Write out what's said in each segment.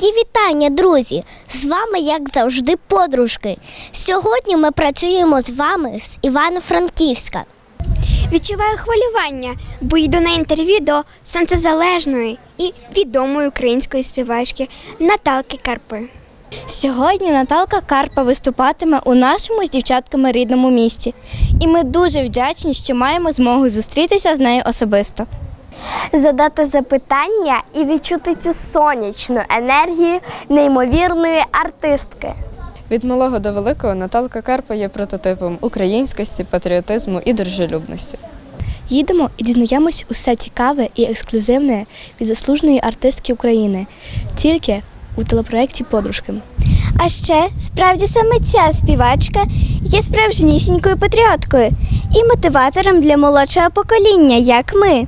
Мої вітання, друзі! З вами, як завжди, подружки. Сьогодні ми працюємо з вами з Івано-Франківська. Відчуваю хвилювання, бо йду на інтерв'ю до сонцезалежної і відомої української співачки Наталки Карпи. Сьогодні Наталка Карпа виступатиме у нашому з дівчатками рідному місті. І ми дуже вдячні, що маємо змогу зустрітися з нею особисто. Задати запитання і відчути цю сонячну енергію неймовірної артистки. Від малого до великого Наталка Карпа є прототипом українськості, патріотизму і дружелюбності. Їдемо і дізнаємось усе цікаве і ексклюзивне від заслуженої артистки України тільки у телепроєкті Подружки. А ще справді саме ця співачка є справжнісінькою патріоткою і мотиватором для молодшого покоління, як ми.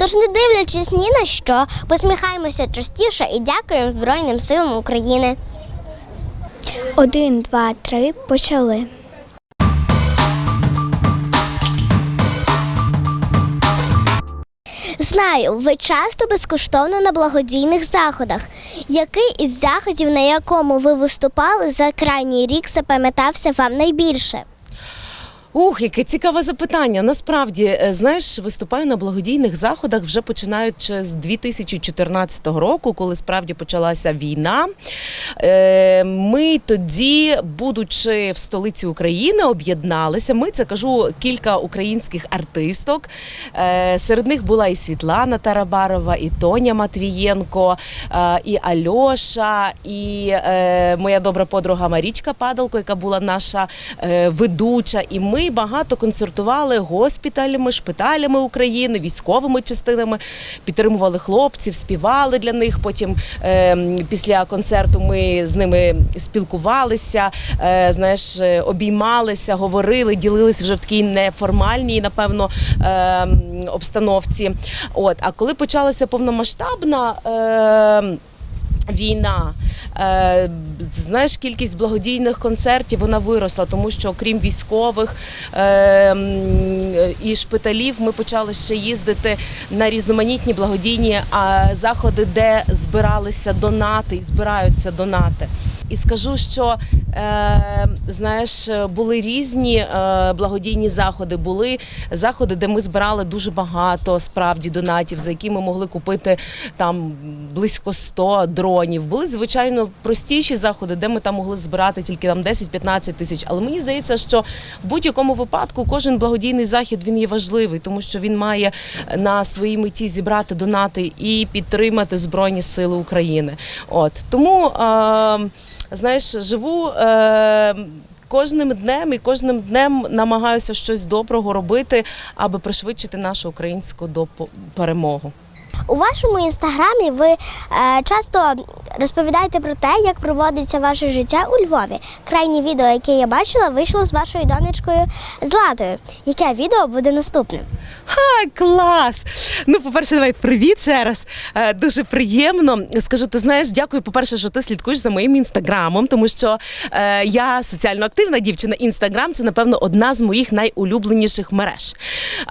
Тож, не дивлячись ні на що, посміхаємося частіше і дякуємо Збройним силам України. Один, два, три, почали. Знаю, ви часто безкоштовно на благодійних заходах. Який із заходів, на якому ви виступали за крайній рік, запам'ятався вам найбільше? Ух, яке цікаве запитання. Насправді, е, знаєш, виступаю на благодійних заходах вже починаючи з 2014 року, коли справді почалася війна. Е, Ми тоді, будучи в столиці України, об'єдналися. Ми це кажу кілька українських артисток. Е, Серед них була і Світлана Тарабарова, і Тоня Матвієнко, і Альоша, і моя добра подруга Марічка Падалко, яка була наша ведуча. І ми багато концертували госпіталями, шпиталями України, військовими частинами, підтримували хлопців, співали для них. Потім е, після концерту ми з ними спілкувалися, е, знаєш, е, обіймалися, говорили, ділилися вже в такій неформальній, напевно, е, обстановці. От, а коли почалася повномасштабна. Е, Війна, е, знаєш, кількість благодійних концертів вона виросла, тому що окрім військових е, і шпиталів, ми почали ще їздити на різноманітні благодійні заходи, де збиралися донати і збираються донати. І скажу, що е, знаєш, були різні благодійні заходи. Були заходи, де ми збирали дуже багато справді донатів, за які ми могли купити там близько 100 дронів. Були звичайно простіші заходи, де ми там могли збирати тільки там 10-15 тисяч. Але мені здається, що в будь-якому випадку кожен благодійний захід він є важливий, тому що він має на своїй меті зібрати донати і підтримати Збройні Сили України. От тому. Е, знаєш, живу е, кожним днем і кожним днем намагаюся щось доброго робити, аби пришвидшити нашу українську перемогу. У вашому інстаграмі ви е, часто розповідаєте про те, як проводиться ваше життя у Львові. Крайнє відео, яке я бачила, вийшло з вашою донечкою Златою. Яке відео буде наступним? Ха, клас! Ну, по-перше, давай привіт ще раз. Е, Дуже приємно. Скажу, ти знаєш, дякую, по-перше, що ти слідкуєш за моїм інстаграмом, тому що е, я соціально активна дівчина. Інстаграм це, напевно, одна з моїх найулюбленіших мереж.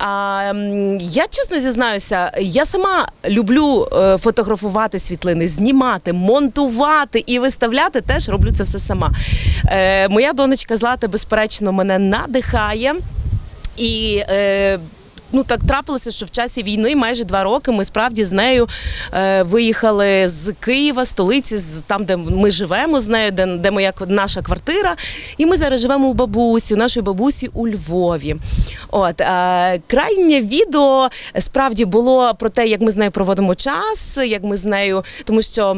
М, я чесно зізнаюся, я сама люблю е, фотографувати світлини, знімати, монтувати і виставляти. Теж роблю це все сама. Е, моя донечка Злата, безперечно, мене надихає. І е, ну так трапилося, що в часі війни майже два роки ми справді з нею е, виїхали з Києва, столиці, з там, де ми живемо з нею, де, де моя наша квартира. І ми зараз живемо у бабусі, у нашої бабусі у Львові. От е, крайнє відео справді було про те, як ми з нею проводимо час, як ми з нею, тому що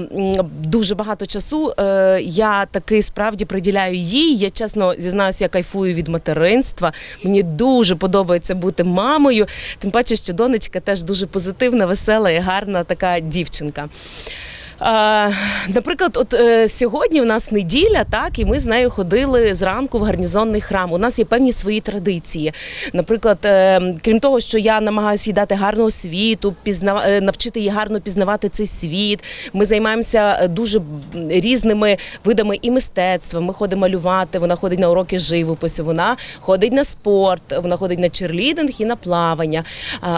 дуже багато часу е, я таки справді приділяю їй. Я чесно зізнаюся, я кайфую від материнства. Мені дуже подобається бути мамою. Тим паче, що донечка теж дуже позитивна, весела і гарна така дівчинка. Наприклад, от е, сьогодні у нас неділя, так, і ми з нею ходили зранку в гарнізонний храм. У нас є певні свої традиції. Наприклад, е, крім того, що я намагаюся їй дати гарну освіту, пізнава, е, навчити її гарно пізнавати цей світ. Ми займаємося дуже різними видами і мистецтва. Ми ходимо малювати, вона ходить на уроки живопису, вона ходить на спорт, вона ходить на черлідинг і на плавання.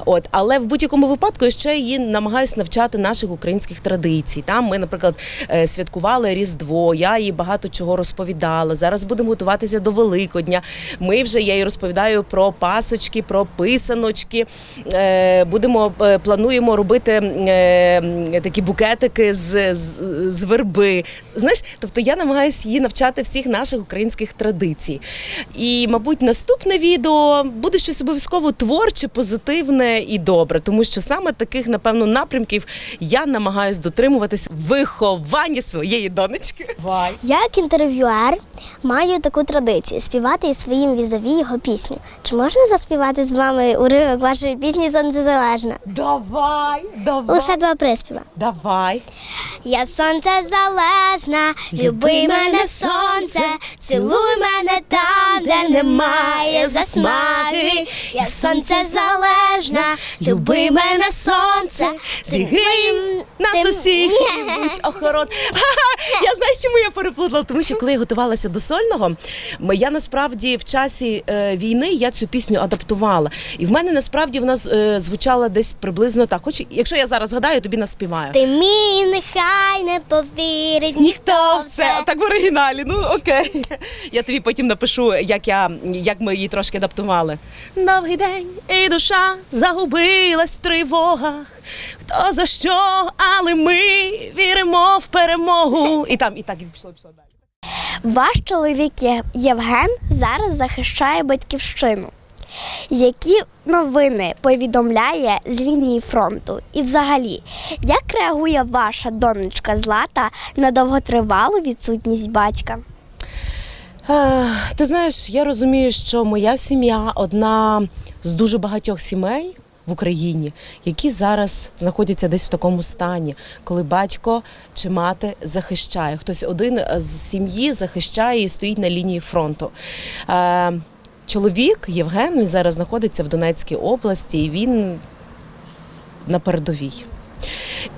От, але в будь-якому випадку я ще її намагаюся навчати наших українських традицій. Там ми, наприклад, е, святкували Різдво. Я їй багато чого розповідала. Зараз будемо готуватися до Великодня. Ми вже я їй розповідаю про пасочки, про писаночки. Е, Будемо е, плануємо робити такі букетики з, з, з верби. Знаєш, тобто я намагаюся її навчати всіх наших українських традицій. І, мабуть, наступне відео буде щось обов'язково творче, позитивне і добре, тому що саме таких, напевно, напрямків я намагаюся в вихованні своєї донечки. Вай. Я, як інтерв'юер, маю таку традицію співати із своїм візаві його пісню. Чи можна заспівати з вами уривок вашої пісні «Сонцезалежна»? Давай, давай, Лише два приспіва. давай. Я сонце залежна, люби мене сонце, цілуй мене там, де немає засмаги. Я сонце залежна, люби мене сонце, Зігрій нас усіх, Ні. будь охорон. Я знаю, чому я переплутала, тому що коли я готувалася до сольного, я насправді в часі е, війни я цю пісню адаптувала. І в мене насправді вона е, звучала десь приблизно так. Хоч якщо я зараз згадаю, тобі наспіваю. Ти мій нехай не повірить Ніхто ніхто в це так в оригіналі. Ну окей. Я тобі потім напишу, як я як ми її трошки адаптували. Довгий день і душа загубилась в тривогах. Хто за що, але ми віримо в перемогу. І там, і так, і пішло, пішло далі. Ваш чоловік Євген зараз захищає батьківщину. Які новини повідомляє з лінії фронту? І взагалі, як реагує ваша донечка Злата на довготривалу відсутність батька? Е, Ти знаєш, я розумію, що моя сім'я одна з дуже багатьох сімей в Україні, які зараз знаходяться десь в такому стані, коли батько чи мати захищає. Хтось один з сім'ї захищає і стоїть на лінії фронту. Е, Чоловік Євген він зараз знаходиться в Донецькій області, і він на передовій.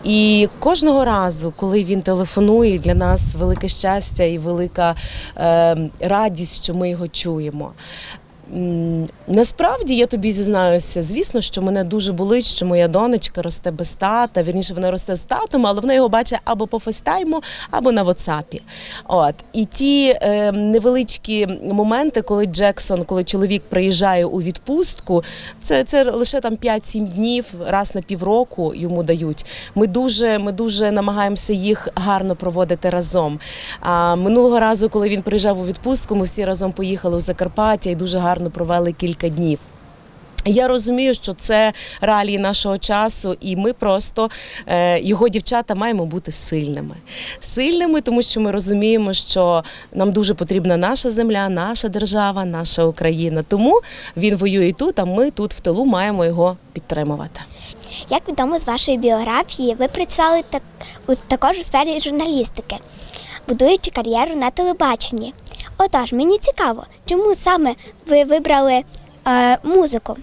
І кожного разу, коли він телефонує, для нас велике щастя і велика е, радість, що ми його чуємо. Насправді я тобі зізнаюся, звісно, що мене дуже болить, що моя донечка росте без тата. Вірніше, вона росте з татом, але вона його бачить або по фейстайму, або на WhatsApp. От і ті е, невеличкі моменти, коли Джексон, коли чоловік приїжджає у відпустку, це, це лише там 5-7 днів, раз на півроку йому дають. Ми дуже, ми дуже намагаємося їх гарно проводити разом. А минулого разу, коли він приїжджав у відпустку, ми всі разом поїхали у Закарпаття і дуже гарно провели кілька днів. Я розумію, що це реалії нашого часу, і ми просто е, його дівчата маємо бути сильними. Сильними, тому що ми розуміємо, що нам дуже потрібна наша земля, наша держава, наша Україна. Тому він воює тут, а ми тут в тилу маємо його підтримувати. Як відомо з вашої біографії, ви працювали так, також у сфері журналістики, будуючи кар'єру на телебаченні. Отож, мені цікаво, чому саме ви вибрали е, музику?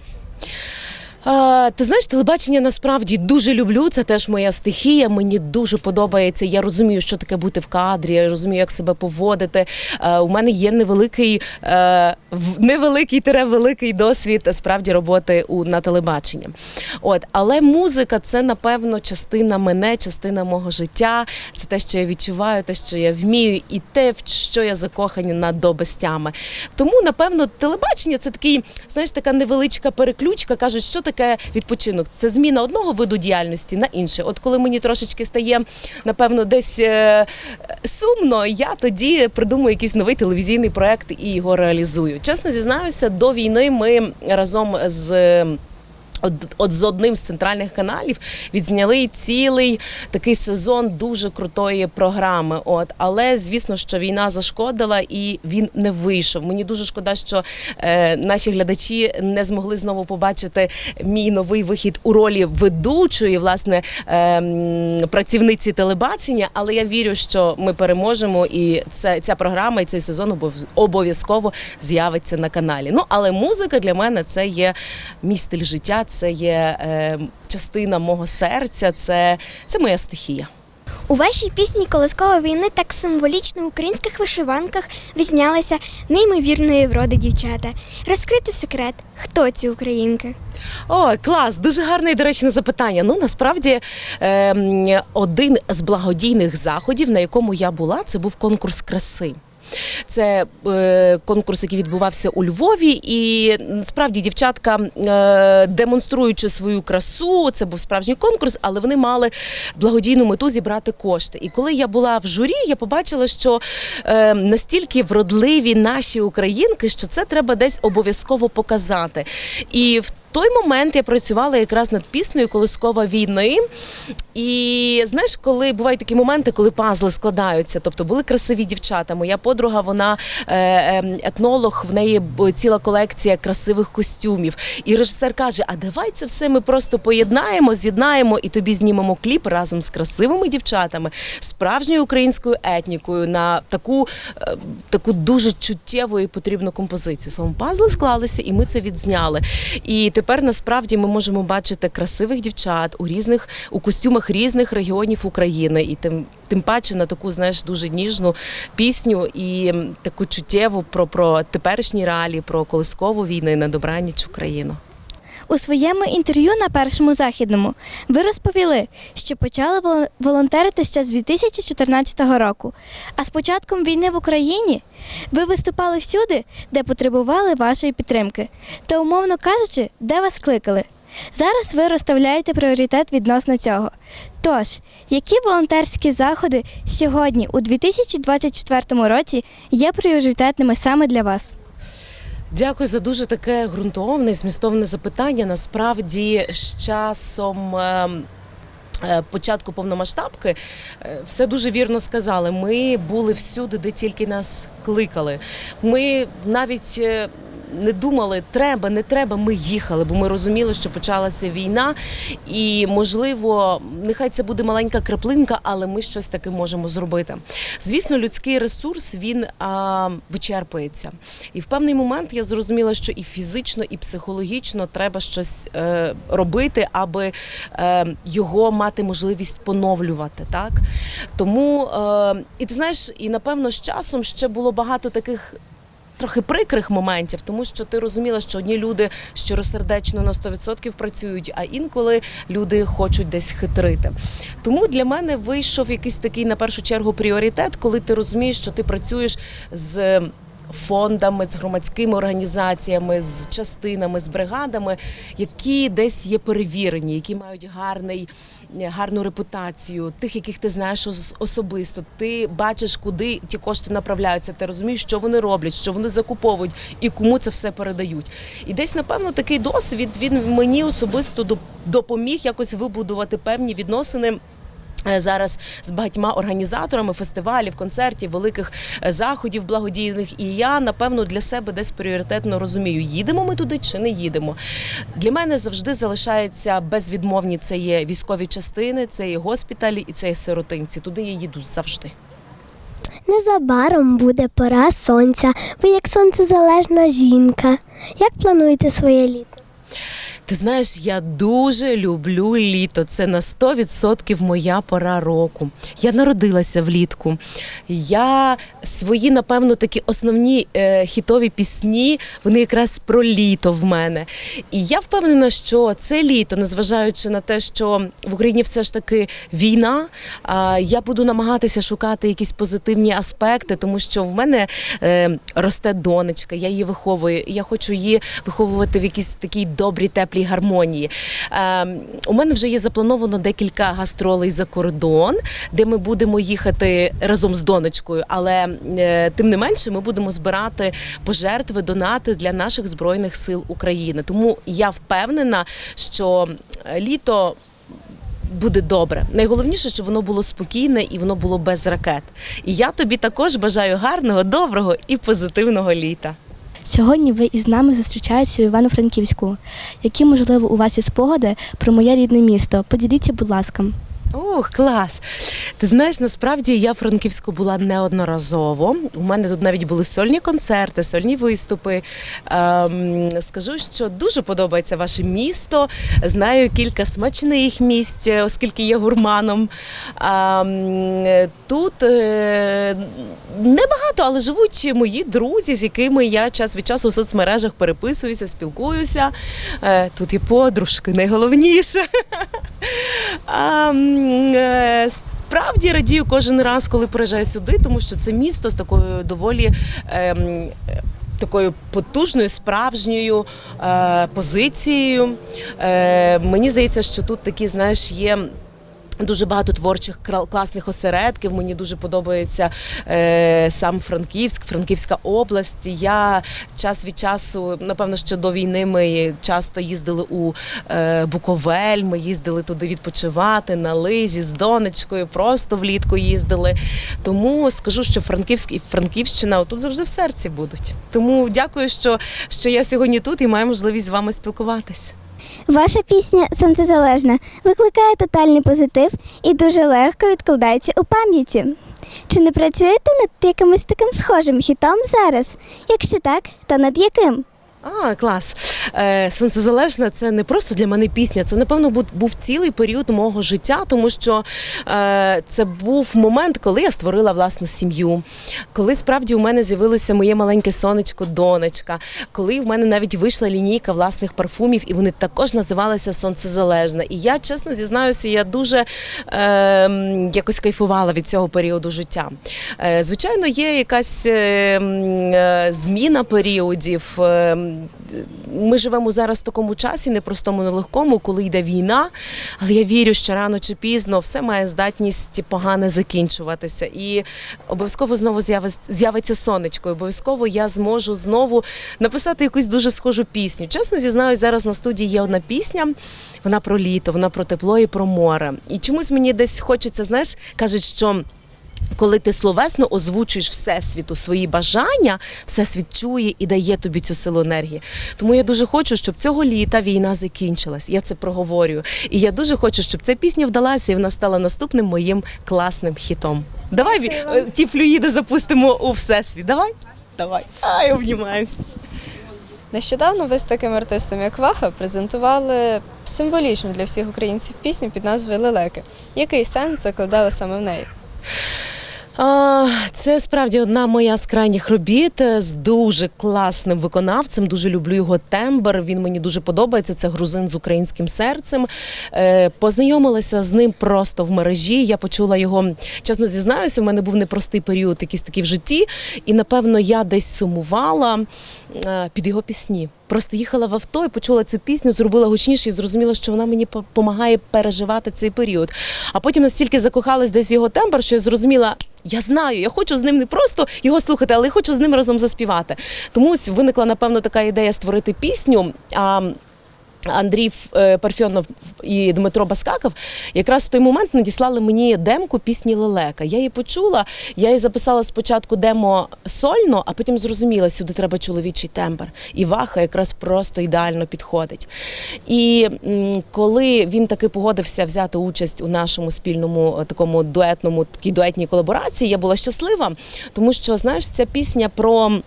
Ти знаєш, телебачення насправді дуже люблю. Це теж моя стихія. Мені дуже подобається. Я розумію, що таке бути в кадрі. Я розумію, як себе поводити. Е, у мене є невеликий, е, невеликий тире великий досвід справді роботи у на телебаченні. От, але музика це напевно частина мене, частина мого життя. Це те, що я відчуваю, те, що я вмію, і те, в що я закохані на до. Тому, напевно, телебачення це такий, знаєш, така невеличка переключка. кажуть, що таке відпочинок. Це зміна одного виду діяльності на інше. От коли мені трошечки стає, напевно, десь е, сумно, я тоді придумую якийсь новий телевізійний проект і його реалізую. Чесно зізнаюся, до війни ми разом з. От, от з одним з центральних каналів відзняли цілий такий сезон дуже крутої програми. От але звісно, що війна зашкодила і він не вийшов. Мені дуже шкода, що е, наші глядачі не змогли знову побачити мій новий вихід у ролі ведучої, власне, е, працівниці телебачення. Але я вірю, що ми переможемо, і це ця програма і цей сезон обов- обов'язково з'явиться на каналі. Ну але музика для мене це є мій стиль життя, це є е, частина мого серця, це, це моя стихія. У вашій пісні Колискова війни так символічно в українських вишиванках відзнялися неймовірної вроди дівчата. Розкрити секрет, хто ці українки? О, клас, дуже гарне, до речі, запитання. Ну насправді ем, один з благодійних заходів, на якому я була, це був конкурс краси. Це е, конкурс, який відбувався у Львові, і справді дівчатка, е, демонструючи свою красу, це був справжній конкурс, але вони мали благодійну мету зібрати кошти. І коли я була в журі, я побачила, що е, настільки вродливі наші українки, що це треба десь обов'язково показати. І в той момент я працювала якраз над піснею Колискова війни. І знаєш, коли бувають такі моменти, коли пазли складаються, тобто були красиві дівчата. Моя подруга, вона е, е, етнолог, в неї ціла колекція красивих костюмів. І режисер каже: А давай це все ми просто поєднаємо, з'єднаємо і тобі знімемо кліп разом з красивими дівчатами, справжньою українською етнікою на таку, е, таку дуже чуттєву і потрібну композицію. Словом, пазли склалися, і ми це відзняли. І тепер насправді ми можемо бачити красивих дівчат у різних у костюмах різних регіонів України, і тим. Тим паче на таку, знаєш, дуже ніжну пісню і таку чуттєву про, про теперішні реалії, про колискову війни на добраніч Україну. У своєму інтерв'ю на першому західному ви розповіли, що почали воло- волонтерити ще з 2014 року. А з початком війни в Україні ви виступали всюди, де потребували вашої підтримки, та, умовно кажучи, де вас кликали. Зараз ви розставляєте пріоритет відносно цього. Тож, які волонтерські заходи сьогодні, у 2024 році, є пріоритетними саме для вас? Дякую за дуже таке ґрунтовне, змістовне запитання. Насправді, з часом. ем, е, Початку повномасштабки е, все дуже вірно сказали. Ми були всюди, де тільки нас кликали. Ми навіть е, не думали, треба, не треба. Ми їхали, бо ми розуміли, що почалася війна, і можливо, нехай це буде маленька краплинка, але ми щось таке можемо зробити. Звісно, людський ресурс він а, вичерпується. І в певний момент я зрозуміла, що і фізично, і психологічно треба щось е, робити, аби е, його мати можливість поновлювати. Так тому е, і ти знаєш, і напевно з часом ще було багато таких. Трохи прикрих моментів, тому що ти розуміла, що одні люди щиросердечно на 100% працюють, а інколи люди хочуть десь хитрити. Тому для мене вийшов якийсь такий на першу чергу пріоритет, коли ти розумієш, що ти працюєш з фондами, з громадськими організаціями, з частинами, з бригадами, які десь є перевірені, які мають гарний, гарну репутацію, тих, яких ти знаєш ос- особисто. Ти бачиш, куди ті кошти направляються. Ти розумієш, що вони роблять, що вони закуповують і кому це все передають. І десь, напевно, такий досвід він мені особисто доп- допоміг якось вибудувати певні відносини. Е, Зараз з багатьма організаторами фестивалів, концертів, великих е, заходів благодійних, і я напевно для себе десь пріоритетно розумію, їдемо ми туди чи не їдемо. Для мене завжди залишається безвідмовні це є військові частини, це є госпіталі і це є сиротинці. Туди я їду завжди. Незабаром буде пора сонця. Ви як сонцезалежна жінка. Як плануєте своє літо? Ти знаєш, я дуже люблю літо. Це на 100% моя пора року. Я народилася влітку. Я свої, напевно, такі основні е, хітові пісні, вони якраз про літо в мене. І я впевнена, що це літо, незважаючи на те, що в Україні все ж таки війна, а, я буду намагатися шукати якісь позитивні аспекти, тому що в мене е, росте донечка, я її виховую. Я хочу її виховувати в якійсь такій добрій, теплій гармонії. Е, у мене вже є заплановано декілька гастролей за кордон, де ми будемо їхати разом з донечкою. Але е, тим не менше, ми будемо збирати пожертви, донати для наших збройних сил України. Тому я впевнена, що е, літо. Буде добре. Найголовніше, щоб воно було спокійне і воно було без ракет. І я тобі також бажаю гарного, доброго і позитивного літа. Сьогодні ви із нами зустрічаєтеся у Івано-Франківську. Які, можливо, у вас є спогади про моє рідне місто? Поділіться, будь ласка. Ух, клас! Ти знаєш, насправді я в Франківську була неодноразово. У мене тут навіть були сольні концерти, сольні виступи. Ем, скажу, що дуже подобається ваше місто. Знаю кілька смачних місць, оскільки є гурманом. Ем, тут е, небагато, але живуть мої друзі, з якими я час від часу у соцмережах переписуюся, спілкуюся. Е, тут є подружки, найголовніше. Е, Справді радію кожен раз, коли приїжджаю сюди, тому що це місто з такою доволі. ем, Такою потужною справжньою е, позицією. Е, мені здається, що тут такі, знаєш, є. Дуже багато творчих класних осередків. Мені дуже подобається е, сам Франківськ, Франківська область. Я час від часу, напевно, що до війни ми часто їздили у е, Буковель. Ми їздили туди відпочивати на лижі з донечкою, просто влітку їздили. Тому скажу, що Франківськ і Франківщина тут завжди в серці будуть. Тому дякую, що, що я сьогодні тут і маю можливість з вами спілкуватись. Ваша пісня Сонцезалежна викликає тотальний позитив і дуже легко відкладається у пам'яті. Чи не працюєте над якимось таким схожим хітом зараз? Якщо так, то над яким? А, клас. Е, Сонцезалежна це не просто для мене пісня, це, напевно, був, цілий період мого життя, тому що е, це був момент, коли я створила власну сім'ю, коли справді у мене з'явилося моє маленьке сонечко, донечка, коли в мене навіть вийшла лінійка власних парфумів, і вони також називалися Сонцезалежна. І я, чесно зізнаюся, я дуже е, якось кайфувала від цього періоду життя. Е, звичайно, є якась е, е, зміна періодів. Е, Ми живемо зараз в такому часі, непростому, нелегкому, коли йде війна. Але я вірю, що рано чи пізно все має здатність погане закінчуватися. І обов'язково знову з'яви- з'явиться сонечко. І Обов'язково я зможу знову написати якусь дуже схожу пісню. Чесно зізнаюсь, зараз на студії є одна пісня. Вона про літо, вона про тепло і про море. І чомусь мені десь хочеться, знаєш, кажуть, що. Коли ти словесно озвучуєш всесвіту свої бажання, всесвіт чує і дає тобі цю силу енергії. Тому я дуже хочу, щоб цього літа війна закінчилась. Я це проговорюю. І я дуже хочу, щоб ця пісня вдалася і вона стала наступним моїм класним хітом. Давай ві- ті флюїди запустимо у всесвіт. Давай? Давай. Ай, обнімаємося. Нещодавно ви з таким артистом, як Ваха, презентували символічну для всіх українців пісню під назвою Лелеки. Який сенс закладали саме в неї? Це справді одна моя з крайніх робіт е, з дуже класним виконавцем. Дуже люблю його тембр. Він мені дуже подобається. Це грузин з українським серцем. Е, Познайомилася з ним просто в мережі. Я почула його, чесно зізнаюся, в мене був непростий період, якийсь такий в житті, і напевно я десь сумувала е, під його пісні. Просто їхала в авто і почула цю пісню, зробила гучніше і зрозуміла, що вона мені допомагає переживати цей період. А потім настільки закохалась десь в його тембр, що я зрозуміла. Я знаю, я хочу з ним не просто його слухати, але я хочу з ним разом заспівати. Тому виникла, напевно, така ідея створити пісню. А Андрій е, Парфьонов і Дмитро Баскаков якраз в той момент надіслали мені демку пісні Лелека. Я її почула, я її записала спочатку демо сольно, а потім зрозуміла, сюди треба чоловічий тембр. І Ваха якраз просто ідеально підходить. І коли він таки погодився взяти участь у нашому спільному е, такому дуетному такій дуетній колаборації, я була щаслива, тому що знаєш, ця пісня про.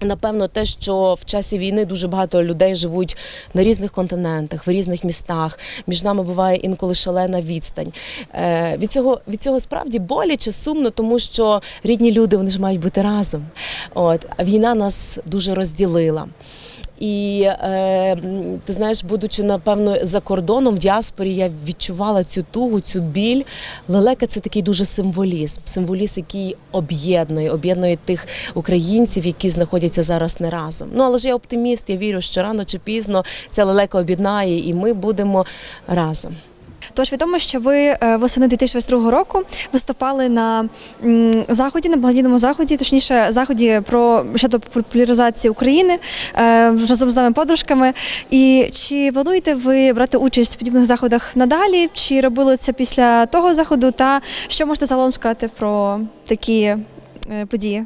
Напевно, те, що в часі війни дуже багато людей живуть на різних континентах, в різних містах. Між нами буває інколи шалена відстань. Е, від цього від цього справді боляче, сумно, тому що рідні люди вони ж мають бути разом. От війна нас дуже розділила. І е, ти знаєш, будучи напевно за кордоном в діаспорі, я відчувала цю тугу, цю біль. Лелека це такий дуже символізм, символізм, який об'єднує, об'єднує тих українців, які знаходяться зараз не разом. Ну але ж я оптиміст, я вірю, що рано чи пізно ця лелека об'єднає, і ми будемо разом. Тож відомо, що ви е, восени 2022 року виступали на заході, на благодійному заході, точніше, заході про щодо популяризації України е, разом з нами подружками. І чи плануєте ви брати участь в подібних заходах надалі? Чи робили це після того заходу? Та що можете загалом сказати про такі події?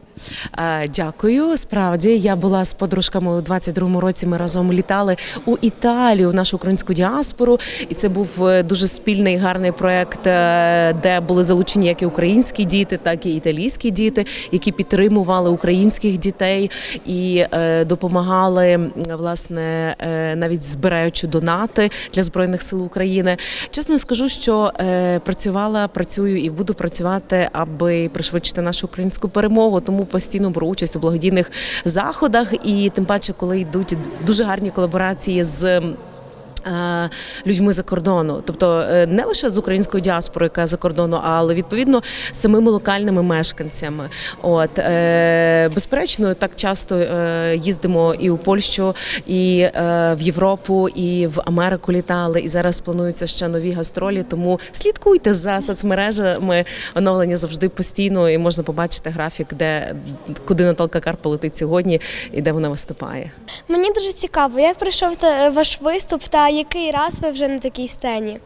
Е, Дякую. Справді я була з подружками у 22-му році. Ми разом літали у Італію, в нашу українську діаспору, і це був е, дуже спільний гарний проект, е, де були залучені як і українські діти, так і італійські діти, які підтримували українських дітей і е, допомагали власне е, навіть збираючи донати для збройних сил України. Чесно скажу, що е, працювала, працюю і буду працювати, аби пришвидшити нашу українську перемогу. Тому постійно беру участь у благодійних заходах, і тим паче, коли йдуть дуже гарні колаборації з. Е, Людьми за кордону, тобто е, не лише з українською діаспорою, яка за кордону, але відповідно самими локальними мешканцями. От е, безперечно, так часто їздимо і у Польщу, і в Європу, і в Америку літали. І зараз плануються ще нові гастролі. Тому слідкуйте за соцмережами. Оновлення завжди постійно, і можна побачити графік, де куди Наталка Карпа летить сьогодні і де вона виступає. Мені дуже цікаво, як пройшов ваш виступ та який раз ви вже на такій сцені?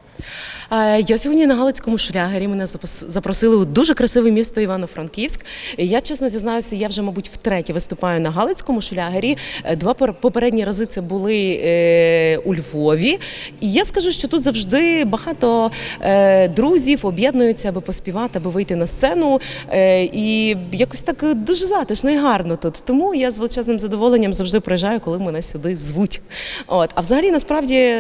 Е, Я сьогодні на Галицькому шлягері. Мене запросили у дуже красиве місто Івано-Франківськ. Я чесно зізнаюся, я вже, мабуть, втретє виступаю на Галицькому шлягері. Е, Два пер- попередні рази це були е, у Львові. І я скажу, що тут завжди багато друзів об'єднуються, аби поспівати, аби вийти на сцену. І якось так дуже затишно і гарно тут. Тому я з величезним задоволенням завжди приїжджаю, коли мене сюди звуть. От. А взагалі насправді.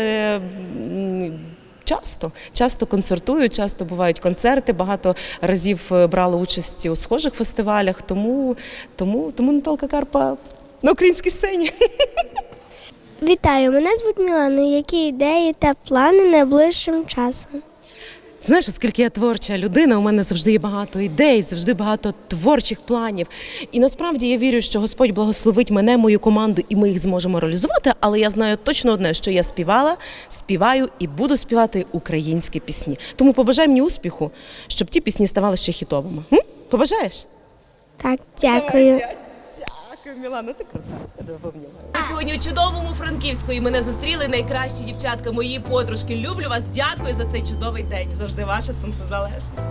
Часто, часто концертую, часто бувають концерти. Багато разів е, брала участь у схожих фестивалях. Тому, тому, тому Наталка Карпа на українській сцені. Вітаю, мене звуть Мілана. Які ідеї та плани найближчим часом? Знаєш, оскільки я творча людина, у мене завжди є багато ідей, завжди багато творчих планів. І насправді я вірю, що Господь благословить мене, мою команду, і ми їх зможемо реалізувати. Але я знаю точно одне, що я співала, співаю і буду співати українські пісні. Тому побажай мені успіху, щоб ті пісні ставали ще хітовими. М? Побажаєш? Так, дякую. Дякую, Мілана, ти крута. Ми сьогодні у чудовому Франківську і мене зустріли найкращі дівчатка, мої подружки. Люблю вас, дякую за цей чудовий день. Завжди ваша сонцезалежна.